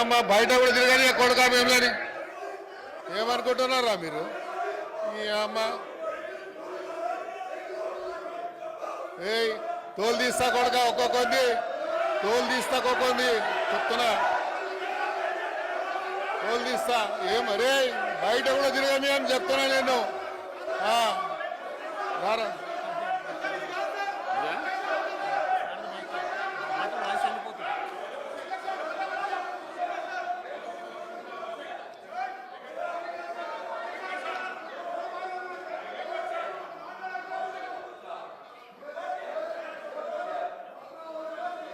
అమ్మ బయట కూడా తిరగాలి కొడుకా మేములని ఏమనుకుంటున్నారా మీరు? ఈ అమ్మ. ఏయ్ తోలు తీస్తా కొడుక ఒక్కొక్కంది తోలు తీస్తా ఒక్కొక్కంది చెప్తున్నా. తోలు తీస్తా. ఏం బయట కూడా తిరగమే అని చెప్తున్నా నేను ఆ, రారా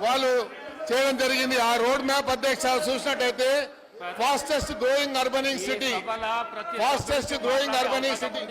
వాళ్ళు చేయడం జరిగింది. ఆ రోడ్ మ్యాప్ అధ్యక్ష చూసినట్టయితే fastest growing urbanising city fastest growing urbanising city